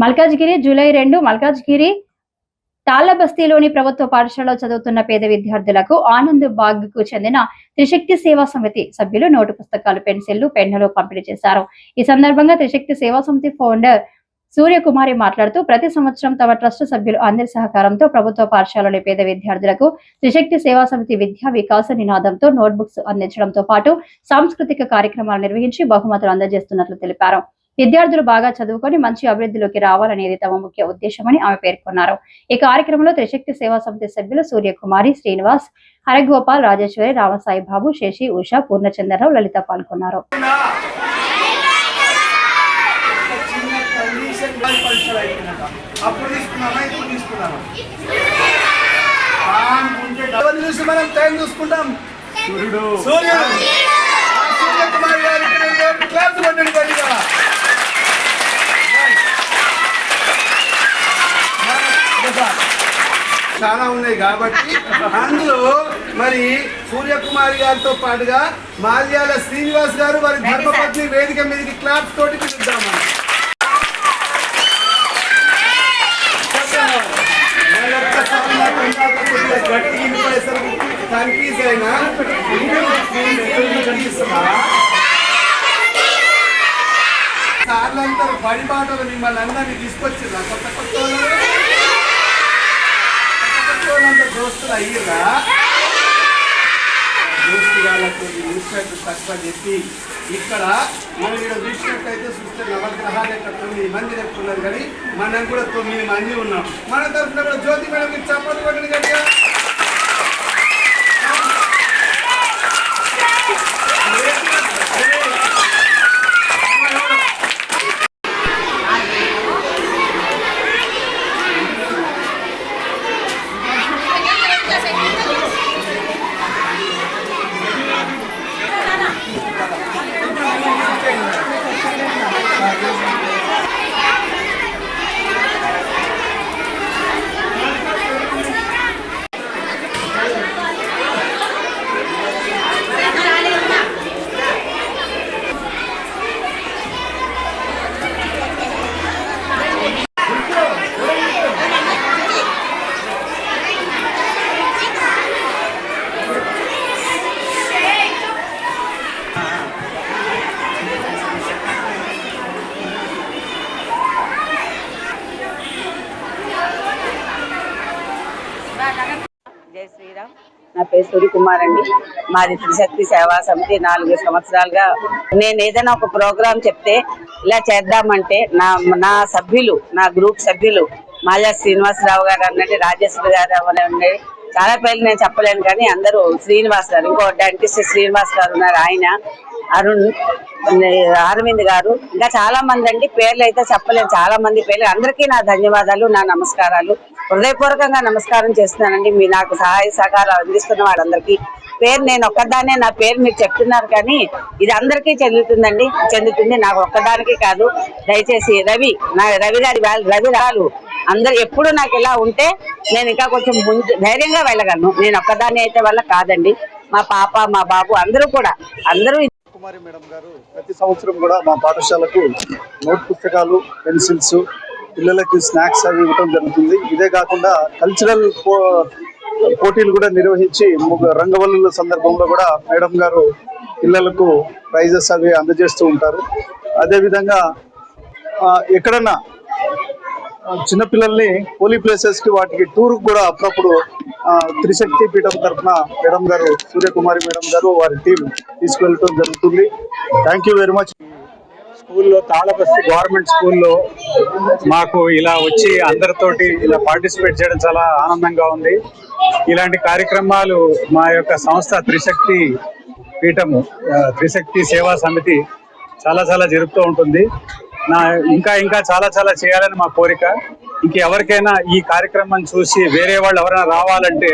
Malkajgiri July రెండు మల్కాజ్గిరి తాళ్ళబస్తీలోని ప్రభుత్వ పాఠశాలలో చదువుతున్న పేద విద్యార్థులకు ఆనంద్ బాగ్కు చెందిన త్రిశక్తి సేవా సమితి సభ్యులు నోటు పుస్తకాలు పెన్సిళ్ళు పెన్నులు పంపిణీ చేశారు. ఈ సందర్భంగా త్రిశక్తి సేవా సమితి ఫౌండర్ సూర్యకుమారి మాట్లాడుతూ ప్రతి సంవత్సరం తమ ట్రస్ట్ సభ్యులు అందరి సహకారంతో ప్రభుత్వ పాఠశాలలోని పేద విద్యార్థులకు త్రిశక్తి సేవా సమితి విద్యా వికాస నినాదంతో నోట్బుక్స్ అందించడంతో పాటు సాంస్కృతిక కార్యక్రమాలు నిర్వహించి బహుమతులు అందజేస్తున్నట్లు తెలిపారు. విద్యార్థులు బాగా చదువుకొని మంచి అభివృద్ధిలోకి రావాలనేది తమ ముఖ్య ఉద్దేశమని ఆమె పేర్కొన్నారు. ఈ కార్యక్రమంలో త్రిశక్తి సేవా సమితి సభ్యులు సూర్యకుమారి శ్రీనివాస్ హరగోపాల్ రాజేశ్వరి రామసాయి బాబు శశి ఉషా పూర్ణచంద్రరావు లలిత పాల్గొన్నారు. మనం టైం చూసుకుంటాం. సూర్యుడు. సూర్యుడు ఆ సూర్యకుమార్ గారికి రెండు క్లాస్ కొట్టండి గట్టిగా. చాలా ఉన్నాయి కాబట్టి అందులో మరి సూర్యకుమారి గారితో పాటుగా మాల్యాల శ్రీనివాస్ గారు వారి ధర్మపత్ని వేదిక మీదకి క్లాప్స్ తోటి వినిపడేసరికి కన్ఫ్యూజ్ అయినా సార్లందరూ బడి బాటలు మిమ్మల్ని అందరినీ తీసుకొచ్చిర్రా కొత్త కొత్త వాళ్ళు? దోస్తులు అయ్యిరా దోస్తు వాళ్ళకు తక్కువ చెప్పి ఇక్కడ మనం ఇక్కడ చూసినట్టయితే చూస్తే నవగ్రహాలు ఇక్కడ తొమ్మిది మంది చెప్తున్నారు కానీ మనం కూడా తొమ్మిది మంది ఉన్నాం మన తరఫున కూడా జ్యోతి మేడం మీరు చప్పట్లు కొట్టండి గట్టిగా జై శ్రీరామ్. నా పేరు సూర్యకుమార్ అండి. మాది త్రిశక్తి సేవా సమితి. నాలుగు సంవత్సరాలుగా నేను ఏదైనా ఒక ప్రోగ్రాం చెప్తే ఇలా చేద్దామంటే నా నా సభ్యులు నా గ్రూప్ సభ్యులు మాజా శ్రీనివాసరావు గారు అన్నట్టు రాజేశ్వరి గారు అనండి చాలా పేర్లు నేను చెప్పలేను కానీ అందరూ శ్రీనివాస్ గారు. ఇంకో డెంటిస్ట్ శ్రీనివాస్ గారు ఉన్నారు. ఆయన అరుణ్ అరవింద్ గారు. ఇంకా చాలా మంది అండి. పేర్లు అయితే చెప్పలేదు చాలా మంది పేర్లు. అందరికీ నా ధన్యవాదాలు నా నమస్కారాలు. హృదయపూర్వకంగా నమస్కారం చేస్తున్నానండి. మీ నాకు సహాయ సహకారాలు అందిస్తున్న వాళ్ళందరికీ పేరు నేను ఒక్కదానే నా పేరు మీరు చెప్తున్నారు కానీ ఇది అందరికీ చెందుతుందండి. చెందుతుంది నాకు ఒక్కదానికి కాదు. దయచేసి రవి నా రవి గారి రవి రాలు అందరు ఎప్పుడు నాకు ఇలా ఉంటే నేను ఇంకా కొంచెం ముందు ధైర్యంగా వెళ్ళగలను. నేను ఒక్కదాన్ని అయితే వల్ల కాదండి. మా పాప మా బాబు అందరూ కూడా అందరూ కుమారి మేడం గారు. ప్రతి సంవత్సరం కూడా మా పాఠశాలకు నోట్ పుస్తకాలు పెన్సిల్స్ పిల్లలకి స్నాక్స్ అవి ఇవ్వడం జరుగుతుంది. ఇదే కాకుండా కల్చరల్ పోటీలు కూడా నిర్వహించి రంగవల్లుల సందర్భంలో కూడా మేడం గారు పిల్లలకు ప్రైజెస్ అవి అందజేస్తూ ఉంటారు. అదేవిధంగా ఎక్కడన్నా చిన్నపిల్లల్ని హోలీ ప్లేసెస్కి వాటికి టూర్ కూడా అప్పుడప్పుడు త్రిశక్తి పీఠం తరఫున మేడం గారు సూర్యకుమారి మేడం గారు వారి టీం తీసుకెళ్ళటం జరుగుతుంది. థ్యాంక్ యూ వెరీ మచ్ స్కూల్లో తాళబస్తి గవర్నమెంట్ స్కూల్లో మాకు ఇలా వచ్చి అందరితోటి ఇలా పార్టిసిపేట్ చేయడం చాలా ఆనందంగా ఉంది. ఇలాంటి కార్యక్రమాలు మా యొక్క సంస్థ త్రిశక్తి పీఠము త్రిశక్తి సేవా సమితి చాలా చాలా జరుపుతూ ఉంటుంది. నా ఇంకా ఇంకా చాలా చాలా చేయాలని మా కోరిక. ఇంకెవరికైనా ఈ కార్యక్రమం చూసి వేరే వాళ్ళు ఎవరైనా రావాలంటే